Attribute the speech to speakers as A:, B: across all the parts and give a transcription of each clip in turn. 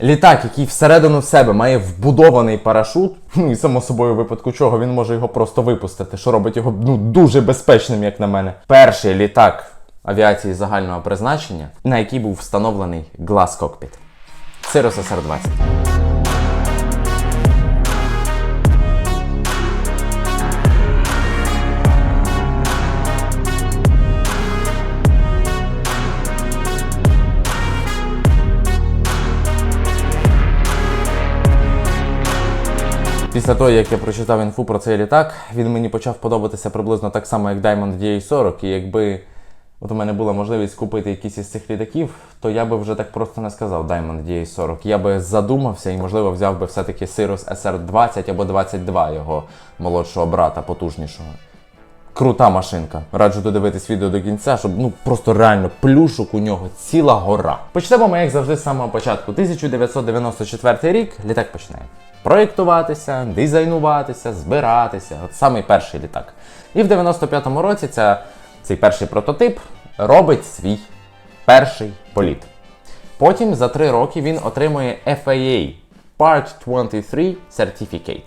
A: Літак, який всередину себе має вбудований парашут, ну і само собою, випадку чого він може його просто випустити, що робить його ну дуже безпечним, як на мене. Перший літак авіації загального призначення, на який був встановлений глаз кокпіт. Cirrus SR-20. Після того, як я прочитав інфу про цей літак, він мені почав подобатися приблизно так само, як Diamond DA40. І якби от у мене була можливість купити якийсь із цих літаків, то я би вже так просто не сказав Diamond DA40. Я би задумався і, можливо, взяв би все-таки Cirrus SR20 або 22 його молодшого брата, потужнішого. Крута машинка. Раджу додивитись відео до кінця, щоб ну просто реально плюшок у нього ціла гора. Почнемо ми, як завжди, з самого початку. 1994 рік літак починає проєктуватися, дизайнуватися, збиратися. От самий перший літак. І в 95-му році ця, цей перший прототип робить свій перший політ. Потім за три роки він отримує FAA Part 23 Certificate.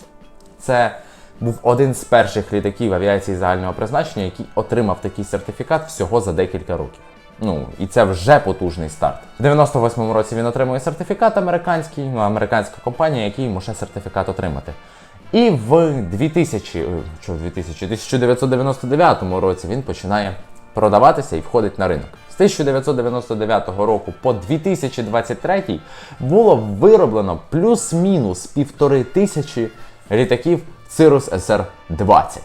A: Це був один з перших літаків авіації загального призначення, який отримав такий сертифікат всього за декілька років. Ну, і це вже потужний старт. В 98-му році він отримує сертифікат американський, ну, американська компанія, який може сертифікат отримати. І в 2000, е, що в 2000, 1999 році він починає продаватися і входить на ринок. З 1999 року по 2023 було вироблено плюс-мінус півтори тисячі літаків Cirrus SR-20.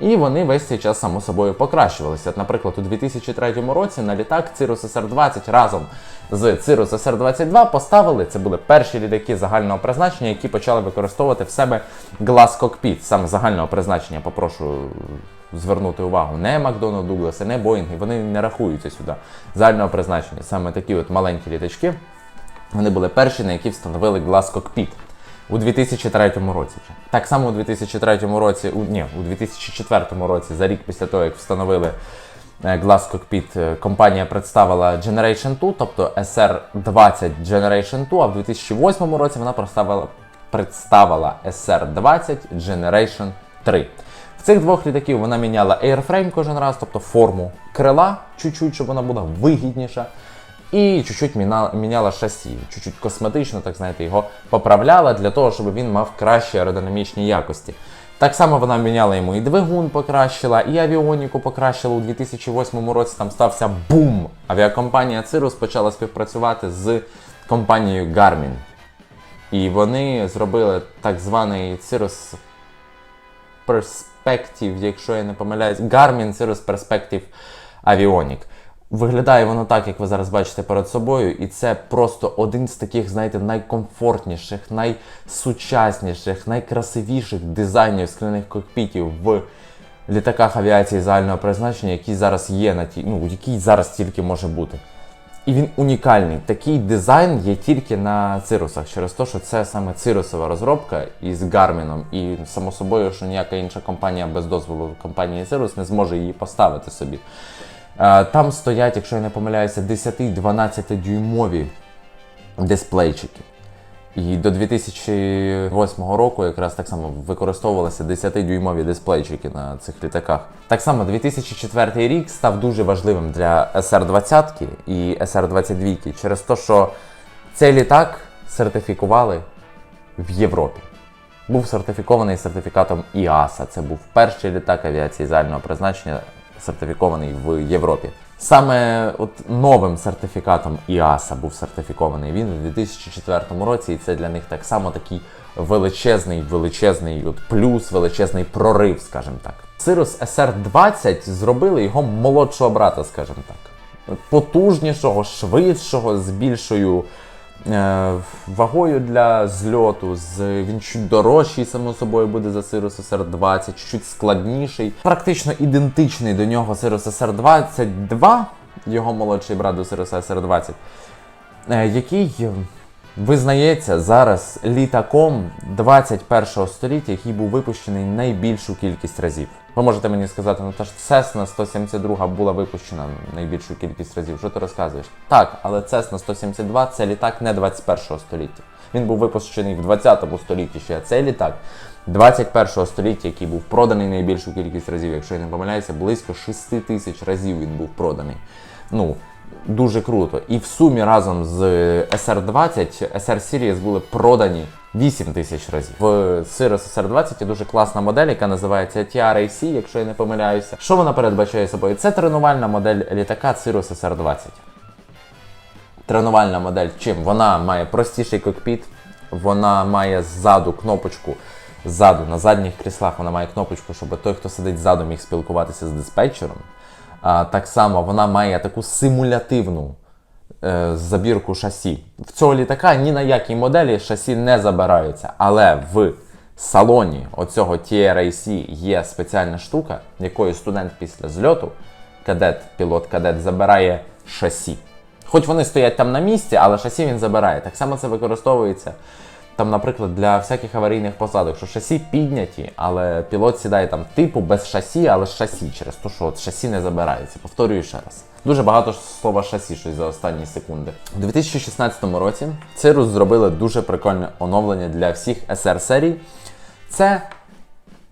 A: І вони весь цей час само собою покращувалися. От, Наприклад, у 2003 році на літак Cirrus SR-20 разом з Cirrus SR-22 поставили. Це були перші літаки загального призначення, які почали використовувати в себе Glass Cockpit. Саме загального призначення, попрошу звернути увагу. Не Макдональд Дугласи, не Боїнги, вони не рахуються сюди. Загального призначення. Саме такі от маленькі літачки. Вони були перші, на які встановили Glass Cockpit у 2003 році. вже. Так само у 2003 році, у, ні, у 2004 році, за рік після того, як встановили е, Glass Cockpit, е, компанія представила Generation 2, тобто SR20 Generation 2, а в 2008 році вона представила, представила SR20 Generation 3. В цих двох літаків вона міняла airframe кожен раз, тобто форму крила, чуть-чуть, щоб вона була вигідніша. І чуть-чуть міняла шасі, чуть-чуть косметично, так знаєте, його поправляла для того, щоб він мав кращі аеродинамічні якості. Так само вона міняла йому і двигун покращила, і авіоніку покращила у 2008 році. Там стався бум. Авіакомпанія Cirrus почала співпрацювати з компанією Garmin. І вони зробили так званий Cirrus Perspective, якщо я не помиляюсь, Garmin Cirrus Perspective Avionic. Виглядає воно так, як ви зараз бачите перед собою, і це просто один з таких, знаєте, найкомфортніших, найсучасніших, найкрасивіших дизайнів скляних кокпітів в літаках авіації загального призначення, які зараз є на ті, ну, який зараз тільки може бути. І він унікальний. Такий дизайн є тільки на цирусах, через те, що це саме цирусова розробка із Гарміном. І само собою, що ніяка інша компанія без дозволу компанії Cirrus не зможе її поставити собі. Е, Там стоять, якщо я не помиляюся, 10-12 дюймові дисплейчики. І до 2008 року якраз так само використовувалися 10-дюймові дисплейчики на цих літаках. Так само 2004 рік став дуже важливим для SR-20 і SR-22 через те, що цей літак сертифікували в Європі. Був сертифікований сертифікатом ІАСА. Це був перший літак авіації загального призначення, сертифікований в Європі. Саме от новим сертифікатом ІАСА був сертифікований він у 2004 році, і це для них так само такий величезний, величезний от плюс, величезний прорив, скажімо так. Cirrus SR-20 зробили його молодшого брата, скажімо так. Потужнішого, швидшого, з більшою вагою для зльоту. Він чуть дорожчий, само собою, буде за Cirrus SR-20, чуть складніший. Практично ідентичний до нього Сирус SR-22, його молодший брат до Cirrus SR-20, е, який е, визнається зараз літаком 21 століття, який був випущений найбільшу кількість разів. Ви можете мені сказати, ну та ж Cessna 172 була випущена найбільшу кількість разів. Що ти розказуєш? Так, але Cessna 172 це літак не 21 століття. Він був випущений в 20 столітті ще. а Цей літак 21 століття, який був проданий найбільшу кількість разів, якщо я не помиляюся, близько 6 тисяч разів він був проданий. Ну, дуже круто. І в сумі разом з SR20 SR Series були продані 8 тисяч разів. В Cirrus SR20 є дуже класна модель, яка називається TRAC, якщо я не помиляюся. Що вона передбачає собою? Це тренувальна модель літака Cirrus SR20. Тренувальна модель чим? Вона має простіший кокпіт, вона має ззаду кнопочку. Ззаду, на задніх кріслах вона має кнопочку, щоб той, хто сидить ззаду, міг спілкуватися з диспетчером. Так само вона має таку симулятивну е, забірку шасі. В цього літака ні на якій моделі шасі не забираються. Але в салоні оцього TRAC є спеціальна штука, якою студент після зльоту, кадет, пілот кадет забирає шасі. Хоч вони стоять там на місці, але шасі він забирає. Так само це використовується там, наприклад, для всяких аварійних посадок, що шасі підняті, але пілот сідає там типу без шасі, але з шасі через те, що от шасі не забирається. Повторюю ще раз. Дуже багато слова шасі щось за останні секунди. У 2016 році Cirrus зробили дуже прикольне оновлення для всіх SR серій. Це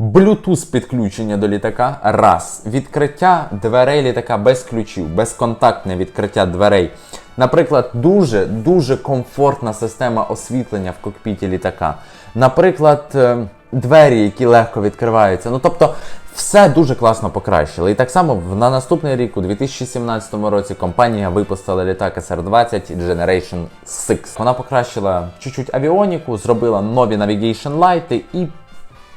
A: Bluetooth підключення до літака. Раз. Відкриття дверей літака без ключів, безконтактне відкриття дверей. Наприклад, дуже дуже комфортна система освітлення в кокпіті літака. Наприклад, е, двері, які легко відкриваються. Ну тобто, все дуже класно покращили. І так само на наступний рік, у 2017 році, компанія випустила літак SR-20 Generation 6. Вона покращила чуть-чуть авіоніку, зробила нові Navigation Light і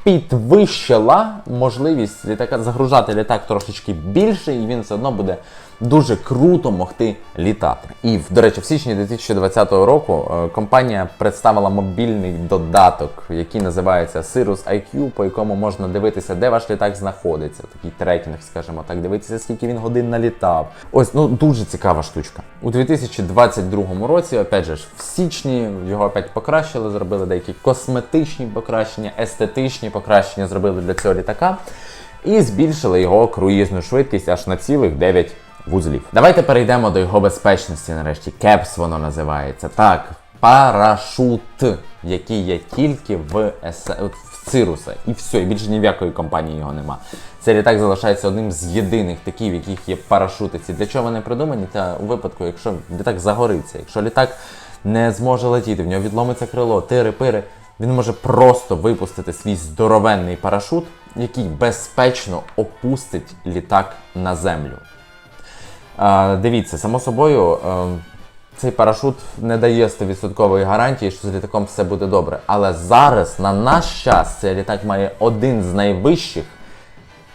A: підвищила можливість літака загружати літак трошечки більше, і він все одно буде дуже круто могти літати. І до речі, в січні 2020 року е, компанія представила мобільний додаток, який називається Cirrus IQ, по якому можна дивитися, де ваш літак знаходиться. Такий трекінг, скажімо так, дивитися, скільки він годин налітав. Ось ну дуже цікава штучка. У 2022 році, опять же, ж, в січні його опять покращили, зробили деякі косметичні покращення, естетичні покращення зробили для цього літака. І збільшили його круїзну швидкість аж на цілих 9 вузлів. Давайте перейдемо до його безпечності нарешті. Кепс воно називається. Так, парашут, який є тільки в, ес... в Цируса. І все, і більше ні в якої компанії його нема. Цей літак залишається одним з єдиних таких, в яких є парашутиці. Для чого вони придумані? Та у випадку, якщо літак загориться, якщо літак не зможе летіти, в нього відломиться крило, тири-пири, він може просто випустити свій здоровенний парашут, який безпечно опустить літак на землю. Дивіться, само собою, е, цей парашут не дає 100% гарантії, що з літаком все буде добре. Але зараз, на наш час, цей літак має один з найвищих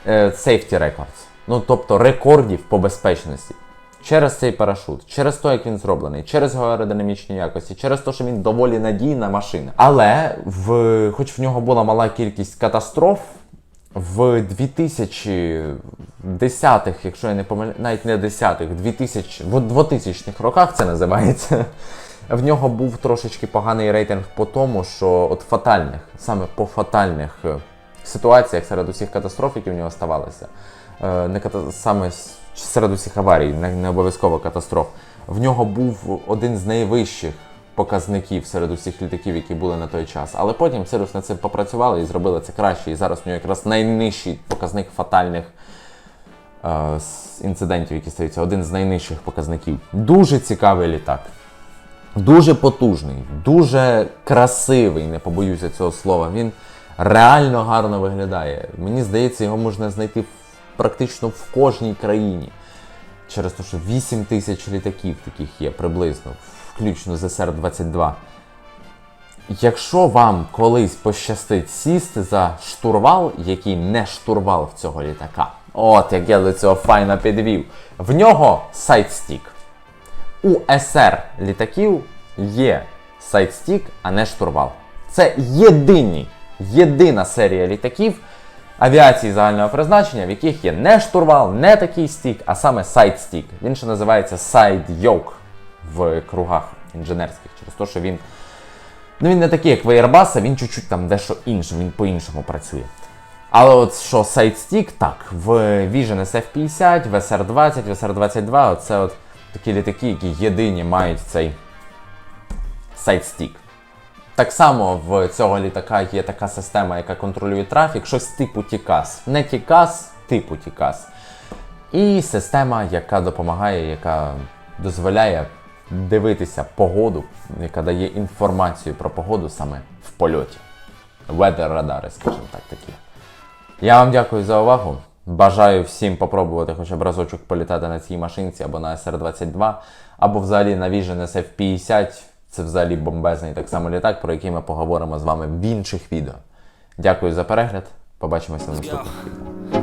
A: е, safety records. Ну, тобто рекордів по безпечності. Через цей парашут, через те, як він зроблений, через його аеродинамічні якості, через те, що він доволі надійна машина. Але в, хоч в нього була мала кількість катастроф, в 2010-х, якщо я не помиляю, навіть не 10-х, 2000, в 2000-х роках це називається. В нього був трошечки поганий рейтинг по тому, що от фатальних, саме по фатальних е, ситуаціях серед усіх катастроф, які в нього ставалися, е, не ката... саме серед усіх аварій, не, не обов'язково катастроф, в нього був один з найвищих показників серед усіх літаків, які були на той час. Але потім Сирус над цим попрацювали і зробили це краще. І зараз в нього якраз найнижчий показник фатальних е, інцидентів, які стаються, один з найнижчих показників. Дуже цікавий літак. Дуже потужний, дуже красивий, не побоюся цього слова. Він реально гарно виглядає. Мені здається, його можна знайти практично в кожній країні. Через те, що 8 тисяч літаків таких є приблизно, включно з СР-22. Якщо вам колись пощастить сісти за штурвал, який не штурвал в цього літака, от як я до цього файно підвів, в нього сайдстік. У СР літаків є сайдстік, а не штурвал. Це єдині, єдина серія літаків авіації загального призначення, в яких є не штурвал, не такий стік, а саме сайдстік. Він ще називається yoke в кругах інженерських, через те, що він Ну він не такий, як в Airbus, він чуть-чуть там дещо іншим, він по-іншому працює. Але от що Sidestick, так, в Vision SF50, в SR20, в SR22, це от такі літаки, які єдині мають цей Sidestick. Так само в цього літака є така система, яка контролює трафік, щось типу TCAS. Не TCAS, типу TCAS. І система, яка допомагає, яка дозволяє дивитися погоду, яка дає інформацію про погоду саме в польоті. Weather радари, скажімо так, такі. Я вам дякую за увагу. Бажаю всім попробувати хоча б разочок політати на цій машинці або на SR-22, або взагалі на Vision SF-50. Це взагалі бомбезний так само літак, про який ми поговоримо з вами в інших відео. Дякую за перегляд. Побачимося в наступних відео.